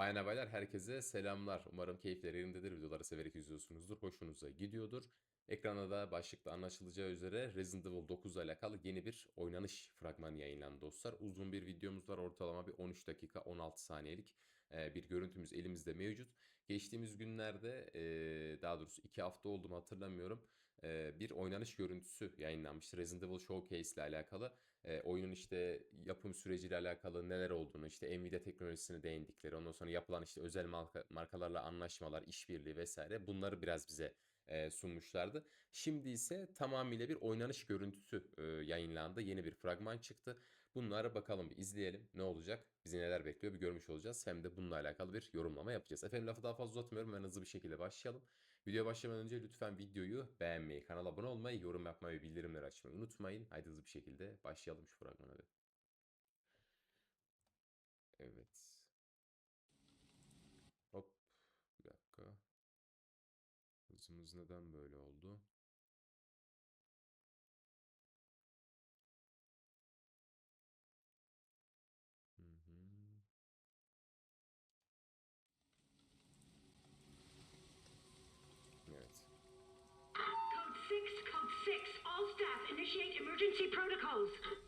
Bayan baylar herkese selamlar. Umarım keyifleri yerindedir. Videoları severek izliyorsunuzdur. Hoşunuza gidiyordur. Ekrana da başlıkta anlaşılacağı üzere Resident Evil 9 ile alakalı yeni bir oynanış fragmanı yayınlandı dostlar. Uzun bir videomuz var. Ortalama bir 13 dakika 16 saniyelik e, bir görüntümüz elimizde mevcut. Geçtiğimiz günlerde e, daha doğrusu 2 hafta oldu mu hatırlamıyorum. e, Bir oynanış görüntüsü yayınlanmıştı. Resident Evil Showcase ile alakalı. E, oyunun işte yapım süreciyle alakalı neler olduğunu, işte Nvidia teknolojisine değindikleri, ondan sonra yapılan işte özel marka, markalarla anlaşmalar, işbirliği vesaire bunları biraz bize e, sunmuşlardı. Şimdi ise tamamıyla bir oynanış görüntüsü e, yayınlandı. Yeni bir fragman çıktı. Bunlara bakalım bir izleyelim. Ne olacak? Bizi neler bekliyor bir görmüş olacağız. Hem de bununla alakalı bir yorumlama yapacağız. Efendim lafı daha fazla uzatmıyorum. Ben hızlı bir şekilde başlayalım. Videoya başlamadan önce lütfen videoyu beğenmeyi, kanala abone olmayı, yorum yapmayı ve bildirimleri açmayı unutmayın. Haydi hızlı bir şekilde başlayalım şu fragmana. Evet. Hop. Bir dakika. Hızımız neden böyle oldu? Emergency protocols.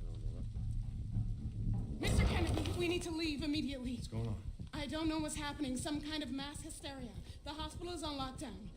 Ne oluyor lan? Mr. Kennedy, we need to leave immediately. What's going on? I don't know what's happening. Some kind of mass hysteria. The hospital is on lockdown.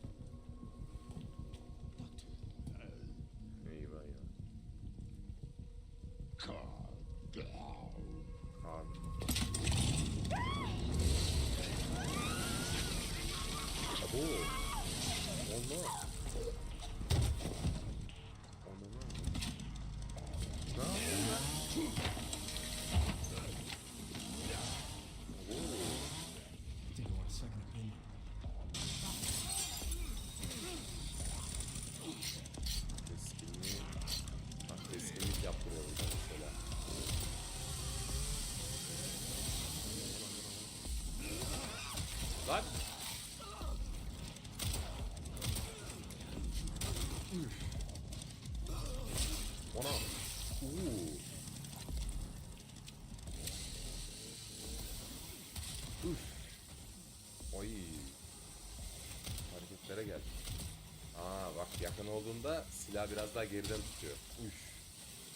Olduğunda silah biraz daha geriden tutuyor. Üf.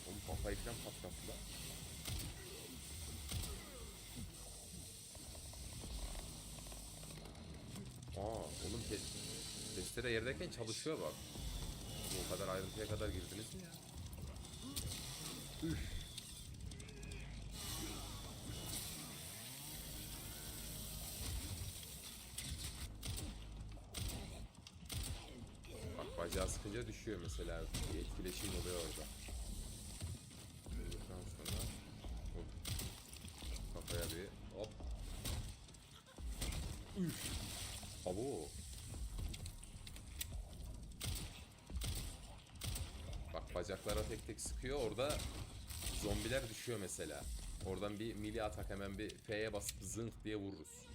Oğlum kafayı falan patlattı lan. Aa oğlum te testere yerdeyken çalışıyor bak. Bu kadar ayrıntıya kadar girdiniz mi ya? Üf. Düşüyor mesela. Bir etkileşim oluyor orada. Ondan sonra hop. Kafaya bir hop. Üf. Abo. Bak bacaklara tek tek sıkıyor orada zombiler düşüyor mesela. Oradan bir mili atak hemen bir F'ye basıp zınk diye vururuz.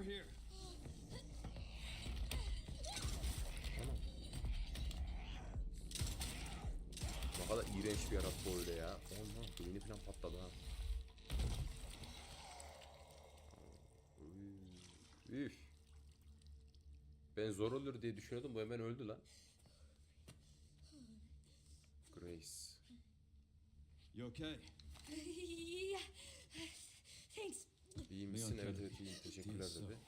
Over here. Tamam. Ne kadar iğrenç bir yarattı o öyle ya. Allah beyni falan patladı ha. Üf. Ben zor olur diye düşünüyordum bu hemen öldü lan. Grace. You okay? yeah. Thanks. İyi misin? Evet. Teşekkürler dedi.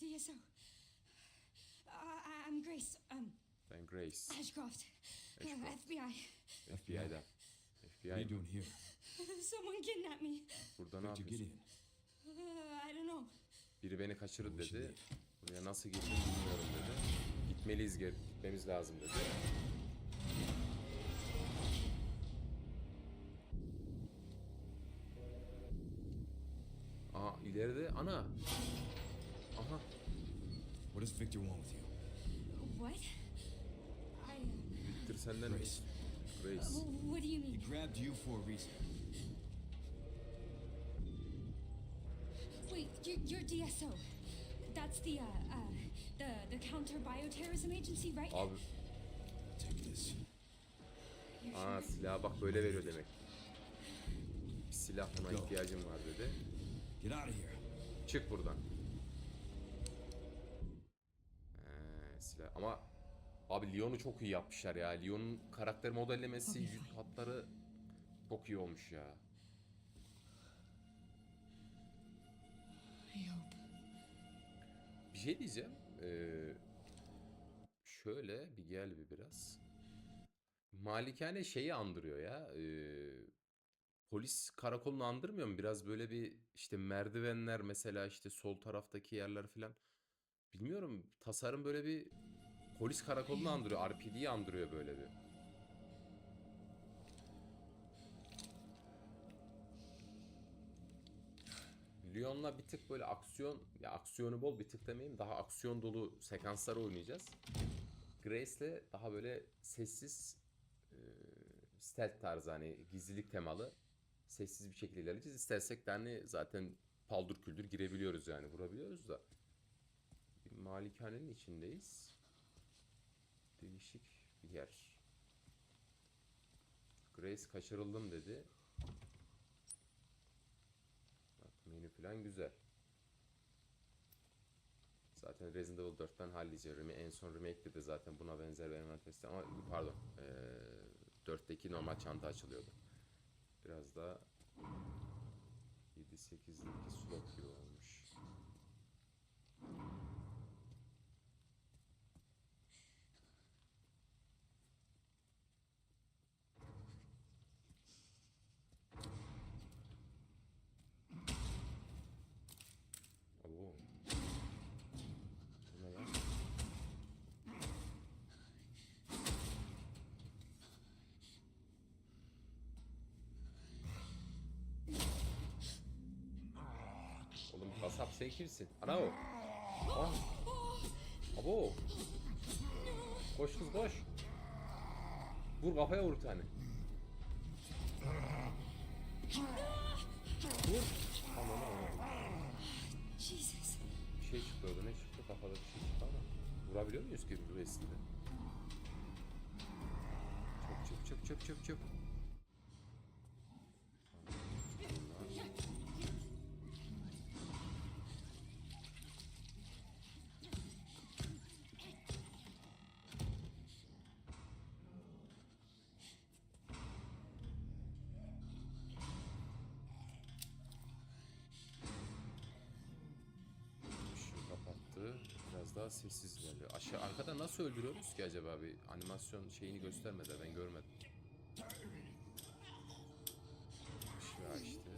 CSO. Uh, I'm Grace. Um, Ben Grace. Ashcroft. Uh, Ashcroft. FBI. What are you FBI. doing here? Someone kidnapped me. Burada ne How'd you get yapıyorsun? in? Uh, I don't know. Biri beni işi dedi. Buraya nasıl girdim bilmiyorum dedi. Gitmeliyiz, gitmemiz lazım dedi. Aa ileride ana. Aha. What does Victor want with you? what? I. Uh, Victor senden Grace. Grace. wh- what do you He mean? grabbed you for a reason. Wait, you're, you're DSO. That's the, uh, uh, the, the counter bioterrorism agency, right? Abi Take this. Aa silah bak böyle veriyor demek. Bir silah buna ihtiyacım var dedi. Get out of here. Çık buradan. Ee, silah ama abi Leon'u çok iyi yapmışlar ya. Leon'un karakter modellemesi, yüz hatları çok iyi olmuş ya. Bir şey diyeceğim. Ee, şöyle bir gel bir biraz. Malikane şeyi andırıyor ya. ee, polis karakolunu andırmıyor mu? Biraz böyle bir işte merdivenler mesela işte sol taraftaki yerler filan. Bilmiyorum. Tasarım böyle bir polis karakolunu andırıyor. RPD'yi andırıyor böyle bir. Lyon'la bir tık böyle aksiyon, ya aksiyonu bol bir tık demeyeyim, daha aksiyon dolu sekanslar oynayacağız. Grace'le daha böyle sessiz, e, stealth tarzı hani gizlilik temalı sessiz bir şekilde ilerleyeceğiz. İstersek de hani zaten paldır küldür girebiliyoruz yani vurabiliyoruz da. Bir malikanenin içindeyiz. Değişik bir yer. Grace kaçırıldım dedi. Bak menü falan güzel. Zaten Resident Evil 4'ten hallice. En son remake'de de zaten buna benzer bir envanterisi ama pardon. Ee, 4'teki normal çanta açılıyordu. Biraz daha 7-8'lik slot gibi. Oo. Bu ne lan? Oğlum kasap sen kimsin? Ana o. Aa. Abo. Koş kız koş. Vur kafaya vur tane. Vur. Aman aman. Bir şey çıktı orada. Ne çıktı? Kafada bir şey çıktı ama. Vurabiliyor muyuz ki bu resminde? Çöp çöp çöp çöp çöp çöp. Sessiz ilerliyor. Aşağı arkada nasıl öldürüyoruz ki acaba bir animasyon şeyini göstermedi ben görmedim. Işığı açtı.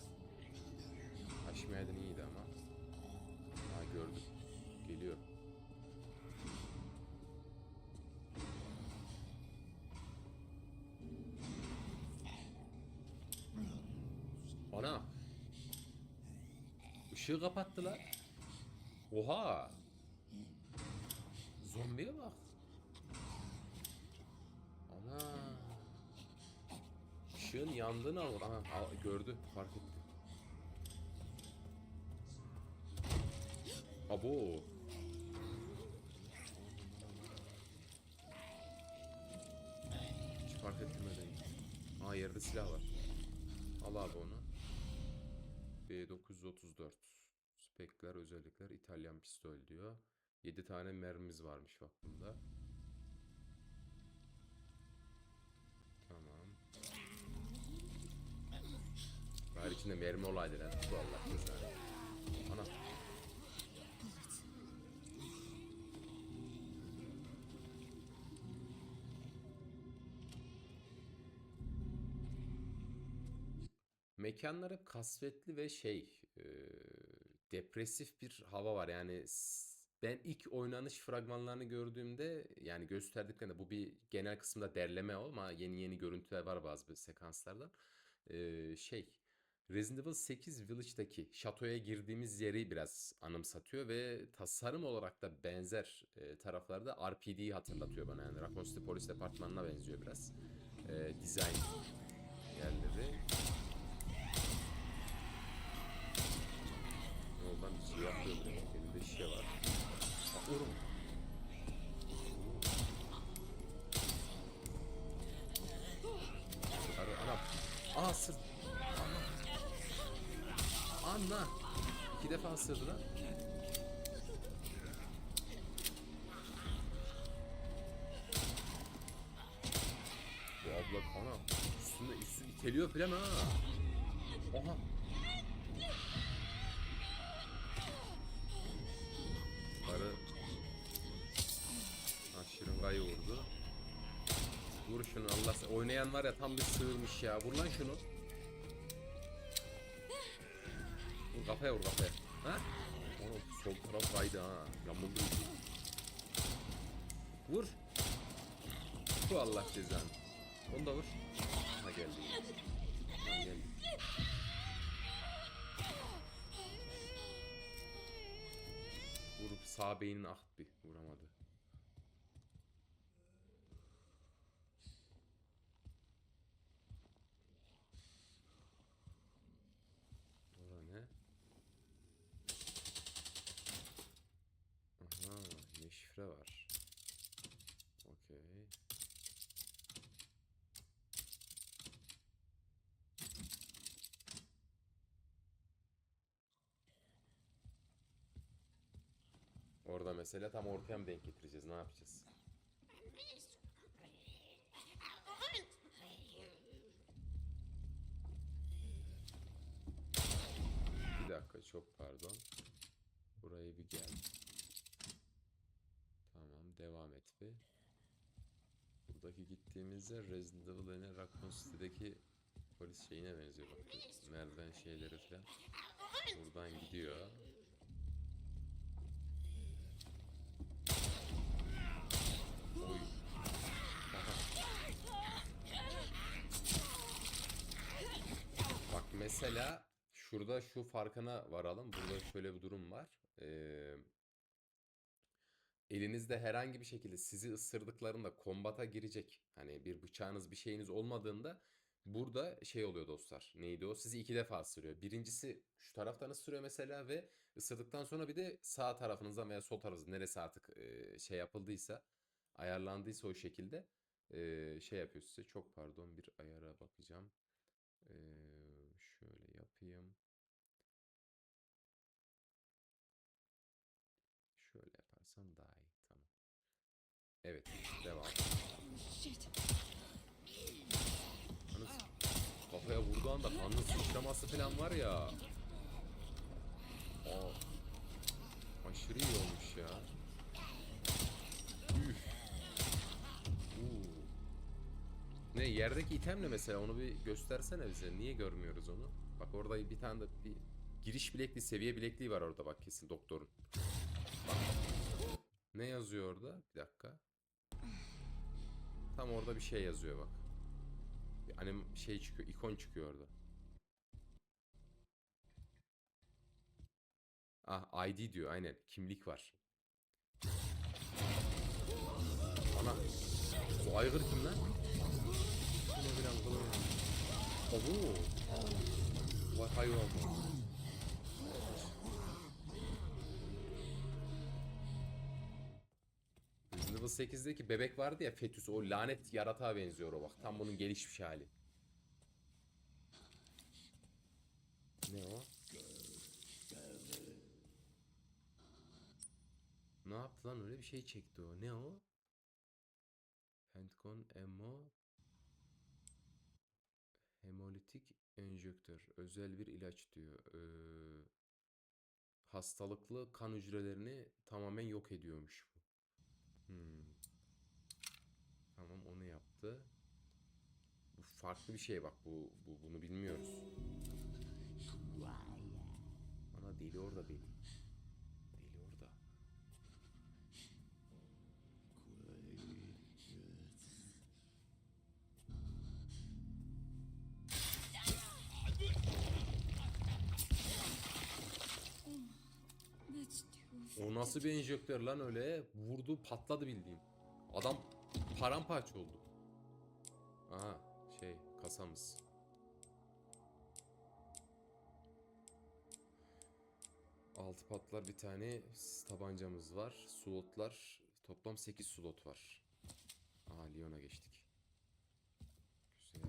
Açmayaydın iyiydi ama. Ha gördüm. Geliyor. Ana. Işığı kapattılar. Oha. Zombiye bak. Ana. Işığın yandığını al. Aha, gördü. Fark etti. Abo. Hiç fark etmeden. Aa yerde silah var. Al abi onu. B934. Spekler, özellikler, İtalyan pistol diyor. 7 tane mermimiz varmış bak bunda. İçinde mermi olaydı lan. Bu Allah cezanı. Ana. Mekanlar kasvetli ve şey e, depresif bir hava var. Yani ben ilk oynanış fragmanlarını gördüğümde yani gösterdiklerinde bu bir genel kısımda derleme ama yeni yeni görüntüler var bazı bir sekanslardan. E, şey Resident Evil 8 Village'daki şatoya girdiğimiz yeri biraz anımsatıyor ve tasarım olarak da benzer e, taraflarda RPD'yi hatırlatıyor bana yani Raccoon City Polis Departmanı'na benziyor biraz. E, dizayn yerleri. Ne oldu lan bir şey yapıyor. Elinde şişe var. Oğlum. İki defa ısırdı lan. Bu abla ana üstünde üstü iteliyor falan ha. Oha. Arı Ha şırıngayı vurdu. Vur şunu Allah oynayan var ya tam bir sığırmış ya. Vur lan şunu. Vur kafaya vur kafaya. Taraf kaydı ha. Yamuldu. Vur. Bu Allah cezanı. Onu da vur. Ha geldi. Ha geldi. Vurup sağ beynini aht bir. Orada mesela tam ortaya mı denk getireceğiz? Ne yapacağız? Bir dakika çok pardon. Burayı bir gel. Tamam devam et bir. Buradaki gittiğimizde Resident Evil yine Raccoon City'deki polis şeyine benziyor bak. Merdiven şeyleri falan. Buradan gidiyor. Bak mesela şurada şu farkına varalım. Burada şöyle bir durum var. Ee, elinizde herhangi bir şekilde sizi ısırdıklarında kombata girecek. Hani bir bıçağınız bir şeyiniz olmadığında burada şey oluyor dostlar. Neydi o? Sizi iki defa ısırıyor. Birincisi şu taraftan ısırıyor mesela ve ısırdıktan sonra bir de sağ tarafınızdan veya sol tarafınızdan neresi artık e, şey yapıldıysa ayarlandıysa o şekilde e, şey yapıyor size. Çok pardon bir ayara bakacağım. Ee, şöyle yapayım. Şöyle yaparsam daha iyi. Tamam. Evet, devam. Yalnız kafaya vurduğu anda kanın sıçraması falan var ya. Aa, aşırı iyi olmuş ya. Ne yerdeki item ne mesela onu bir göstersene bize. Niye görmüyoruz onu? Bak orada bir tane de bir giriş bilekliği, seviye bilekliği var orada bak kesin doktorun. Ne yazıyor orada? Bir dakika. Tam orada bir şey yazıyor bak. Bir anim şey çıkıyor, ikon çıkıyor orada. Ah ID diyor aynen. Kimlik var. Ana. Bu aygır kim lan? Abo. Vay hayvan bu. Evil 8'deki bebek vardı ya fetüs o lanet yaratığa benziyor o bak. Tam bunun gelişmiş hali. Ne o? Ne yaptı lan öyle bir şey çekti o. Ne o? Pentagon Emo Hemolitik enjektör. Özel bir ilaç diyor. Ee, hastalıklı kan hücrelerini tamamen yok ediyormuş bu. Hmm. Tamam onu yaptı. Bu farklı bir şey bak bu, bu bunu bilmiyoruz. Ana deli orada deli. Nasıl bir enjektör lan öyle? Vurdu patladı bildiğin. Adam paramparça oldu. Aha şey kasamız. Altı patlar bir tane tabancamız var. Slotlar toplam 8 slot var. Aha Lyon'a geçtik. Güzel.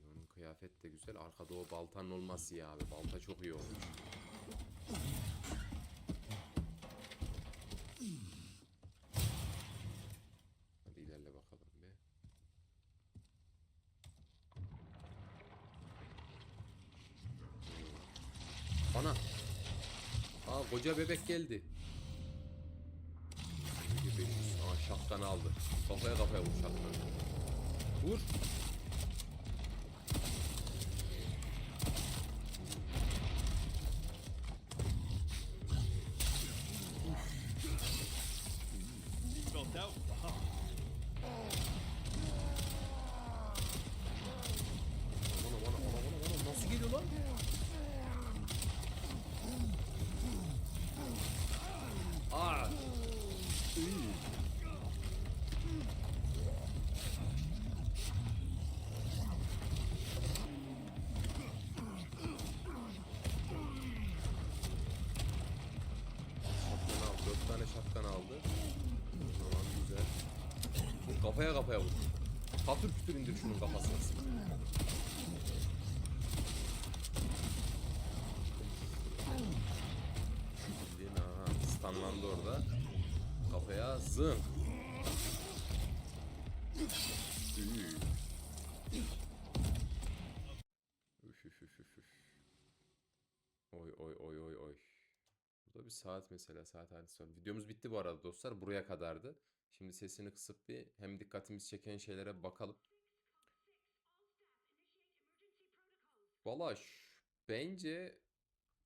Lyon'un kıyafet de güzel. Arkada o baltanın olması ya abi. Balta çok iyi olmuş. Hadi ilerle bakalım bir. Ana. Aa koca bebek geldi. Aa şapkanı aldı. Kafaya kafaya vur şapkanı. Vur. Felt out. Wow. Aman aman aman aman aman. Nasıl geliyor lan? Aa. Üy. Şapkanı aldı. Dört tane şapkan aldı. Tamam güzel. Kafaya kafaya vur. Patır kütür indir şunun kafasına. Bildiğin aha stunlandı orada. Kafaya zın. Üf üf üf üf oy oy oy oy. Bu da bir saat mesela saat sonra. Videomuz bitti bu arada dostlar. Buraya kadardı. Şimdi sesini kısıp bir hem dikkatimizi çeken şeylere bakalım. Valla bence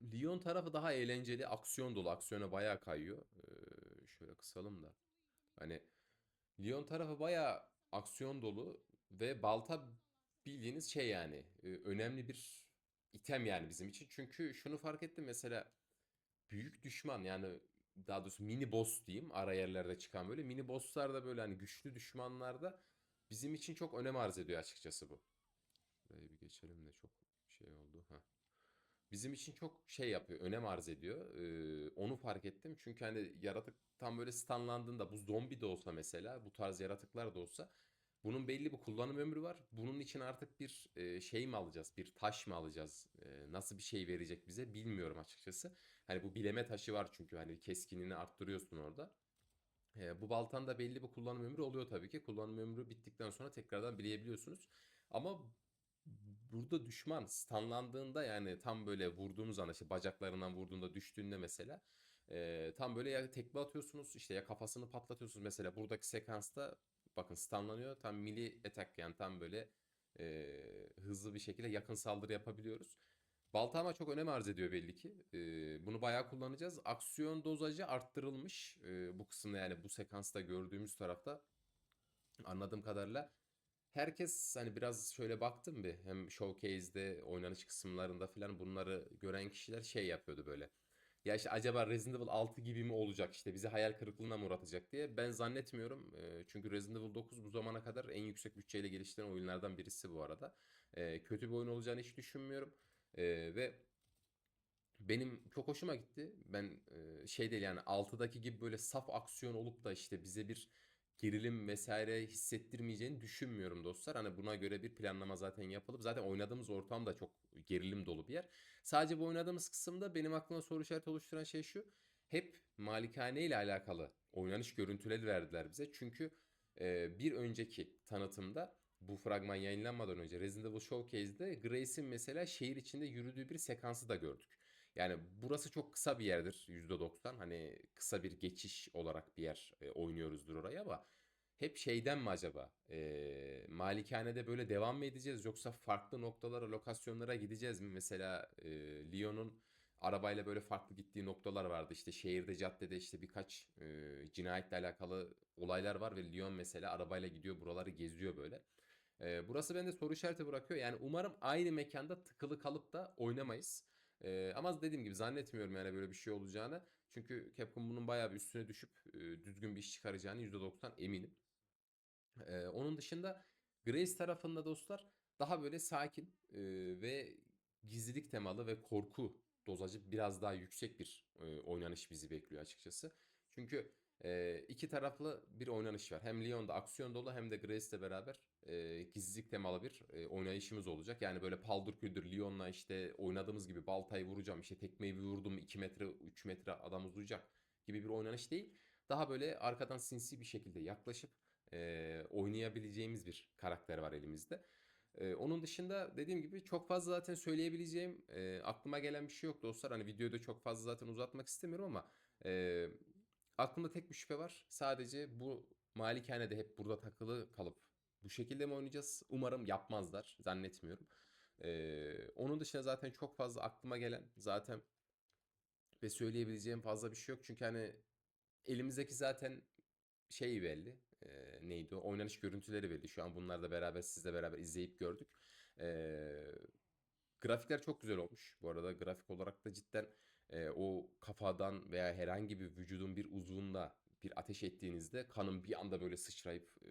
Lyon tarafı daha eğlenceli, aksiyon dolu. Aksiyona bayağı kayıyor. Ee, şöyle kısalım da. Hani Lyon tarafı bayağı aksiyon dolu ve balta bildiğiniz şey yani e, önemli bir item yani bizim için. Çünkü şunu fark ettim mesela büyük düşman yani daha doğrusu mini boss diyeyim ara yerlerde çıkan böyle mini bosslarda böyle hani güçlü düşmanlarda bizim için çok önem arz ediyor açıkçası bu. Burayı bir geçelim de çok şey oldu. ha. Bizim için çok şey yapıyor, önem arz ediyor. Ee, onu fark ettim. Çünkü hani yaratık tam böyle stunlandığında bu zombi de olsa mesela, bu tarz yaratıklar da olsa bunun belli bir kullanım ömrü var. Bunun için artık bir e, şey mi alacağız, bir taş mı alacağız, e, nasıl bir şey verecek bize bilmiyorum açıkçası. Hani bu bileme taşı var çünkü hani keskinliğini arttırıyorsun orada. E, bu baltan da belli bir kullanım ömrü oluyor tabii ki. Kullanım ömrü bittikten sonra tekrardan bileyebiliyorsunuz. Ama burada düşman stunlandığında yani tam böyle vurduğunuz anda işte bacaklarından vurduğunda düştüğünde mesela e, tam böyle ya tekme atıyorsunuz işte ya kafasını patlatıyorsunuz mesela buradaki sekansta bakın stunlanıyor tam melee attack yani tam böyle e, hızlı bir şekilde yakın saldırı yapabiliyoruz. Balta ama çok önem arz ediyor belli ki. E, bunu bayağı kullanacağız. Aksiyon dozajı arttırılmış e, bu kısımda yani bu sekansta gördüğümüz tarafta anladığım kadarıyla herkes hani biraz şöyle baktım bir hem showcase'de oynanış kısımlarında falan bunları gören kişiler şey yapıyordu böyle. Ya işte acaba Resident Evil 6 gibi mi olacak işte bizi hayal kırıklığına mı uğratacak diye ben zannetmiyorum. Ee, çünkü Resident Evil 9 bu zamana kadar en yüksek bütçeyle geliştirilen oyunlardan birisi bu arada. Ee, kötü bir oyun olacağını hiç düşünmüyorum. Ee, ve benim çok hoşuma gitti. Ben e, şey değil yani 6'daki gibi böyle saf aksiyon olup da işte bize bir gerilim vesaire hissettirmeyeceğini düşünmüyorum dostlar. Hani buna göre bir planlama zaten yapılıp zaten oynadığımız ortam da çok gerilim dolu bir yer. Sadece bu oynadığımız kısımda benim aklıma soru işareti oluşturan şey şu. Hep malikane ile alakalı oynanış görüntüleri verdiler bize. Çünkü e, bir önceki tanıtımda bu fragman yayınlanmadan önce Resident Evil Showcase'de Grace'in mesela şehir içinde yürüdüğü bir sekansı da gördük. Yani burası çok kısa bir yerdir %90. Hani kısa bir geçiş olarak bir yer e, oynuyoruzdur oraya ama hep şeyden mi acaba? E, malikanede böyle devam mı edeceğiz yoksa farklı noktalara, lokasyonlara gideceğiz mi? Mesela e, Leon'un arabayla böyle farklı gittiği noktalar vardı. İşte şehirde, caddede işte birkaç e, cinayetle alakalı olaylar var ve Leon mesela arabayla gidiyor buraları geziyor böyle. E, burası bende soru işareti bırakıyor. Yani umarım aynı mekanda tıkılı kalıp da oynamayız. Ee, ama dediğim gibi zannetmiyorum yani böyle bir şey olacağını. Çünkü Capcom bunun bayağı bir üstüne düşüp e, düzgün bir iş çıkaracağını %90 eminim. Ee, onun dışında Grace tarafında dostlar daha böyle sakin e, ve gizlilik temalı ve korku dozajı biraz daha yüksek bir e, oynanış bizi bekliyor açıkçası. Çünkü e, iki taraflı bir oynanış var. Hem Leon'da aksiyon dolu hem de Grace'le beraber e, gizlilik temalı bir e, oynayışımız olacak. Yani böyle paldır küldür Leon'la işte oynadığımız gibi baltayı vuracağım işte tekmeyi bir vurdum 2 metre 3 metre adam uzayacak gibi bir oynanış değil. Daha böyle arkadan sinsi bir şekilde yaklaşıp e, oynayabileceğimiz bir karakter var elimizde. E, onun dışında dediğim gibi çok fazla zaten söyleyebileceğim e, aklıma gelen bir şey yok dostlar. Hani videoyu da çok fazla zaten uzatmak istemiyorum ama e, aklımda tek bir şüphe var. Sadece bu malikanede hep burada takılı kalıp bu şekilde mi oynayacağız? Umarım yapmazlar. Zannetmiyorum. E, onun dışında zaten çok fazla aklıma gelen zaten ve söyleyebileceğim fazla bir şey yok. Çünkü hani elimizdeki zaten şey belli. e, neydi o? Oynanış görüntüleri belli. Şu an bunlar da beraber sizle beraber izleyip gördük. E, grafikler çok güzel olmuş. Bu arada grafik olarak da cidden e, o kafadan veya herhangi bir vücudun bir uzvunda bir ateş ettiğinizde kanın bir anda böyle sıçrayıp e,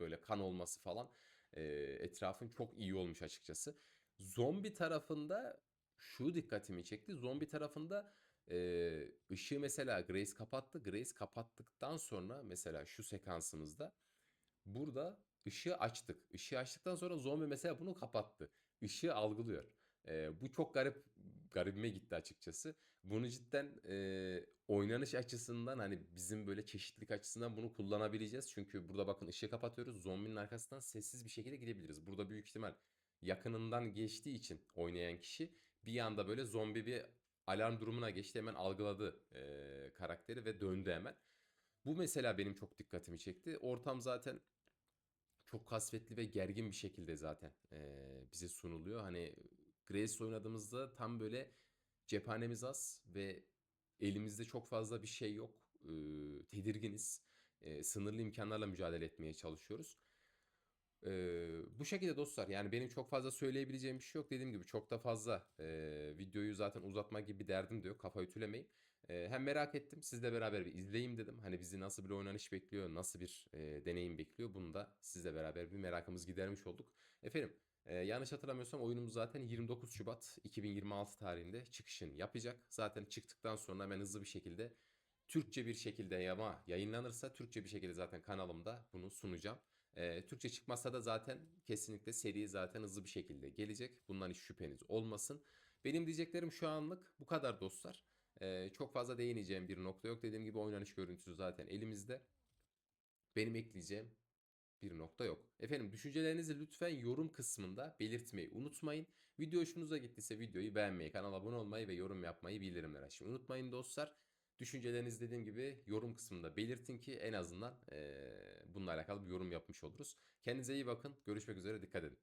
böyle kan olması falan e, etrafın çok iyi olmuş açıkçası. Zombi tarafında şu dikkatimi çekti. Zombi tarafında ee, ışığı mesela Grace kapattı. Grace kapattıktan sonra mesela şu sekansımızda burada ışığı açtık. Işığı açtıktan sonra zombi mesela bunu kapattı. Işığı algılıyor. Ee, bu çok garip garibime gitti açıkçası. Bunu cidden e, oynanış açısından hani bizim böyle çeşitlilik açısından bunu kullanabileceğiz. Çünkü burada bakın ışığı kapatıyoruz. Zombinin arkasından sessiz bir şekilde gidebiliriz. Burada büyük ihtimal yakınından geçtiği için oynayan kişi bir anda böyle zombi bir alarm durumuna geçti hemen algıladı eee, karakteri ve döndü hemen. Bu mesela benim çok dikkatimi çekti. Ortam zaten çok kasvetli ve gergin bir şekilde zaten eee, bize sunuluyor. Hani Grace oynadığımızda tam böyle cephanemiz az ve elimizde çok fazla bir şey yok. Eee, tedirginiz. Eee, sınırlı imkanlarla mücadele etmeye çalışıyoruz. Ee, bu şekilde dostlar yani benim çok fazla söyleyebileceğim bir şey yok. Dediğim gibi çok da fazla e, videoyu zaten uzatma gibi bir derdim de yok. Kafa ütülemeyin. E, hem merak ettim sizle beraber bir izleyeyim dedim. Hani bizi nasıl bir oynanış bekliyor, nasıl bir e, deneyim bekliyor. Bunu da sizle beraber bir merakımız gidermiş olduk. Efendim e, yanlış hatırlamıyorsam oyunumuz zaten 29 Şubat 2026 tarihinde çıkışını yapacak. Zaten çıktıktan sonra hemen hızlı bir şekilde Türkçe bir şekilde ama yayınlanırsa Türkçe bir şekilde zaten kanalımda bunu sunacağım. Ee, Türkçe çıkmazsa da zaten kesinlikle seri zaten hızlı bir şekilde gelecek. Bundan hiç şüpheniz olmasın. Benim diyeceklerim şu anlık bu kadar dostlar. Ee, çok fazla değineceğim bir nokta yok. Dediğim gibi oynanış görüntüsü zaten elimizde. Benim ekleyeceğim bir nokta yok. Efendim düşüncelerinizi lütfen yorum kısmında belirtmeyi unutmayın. Video hoşunuza gittiyse videoyu beğenmeyi, kanala abone olmayı ve yorum yapmayı bildirimleri açmayı unutmayın dostlar. Düşüncelerinizi dediğim gibi yorum kısmında belirtin ki en azından eee, bununla alakalı bir yorum yapmış oluruz. Kendinize iyi bakın. Görüşmek üzere. Dikkat edin.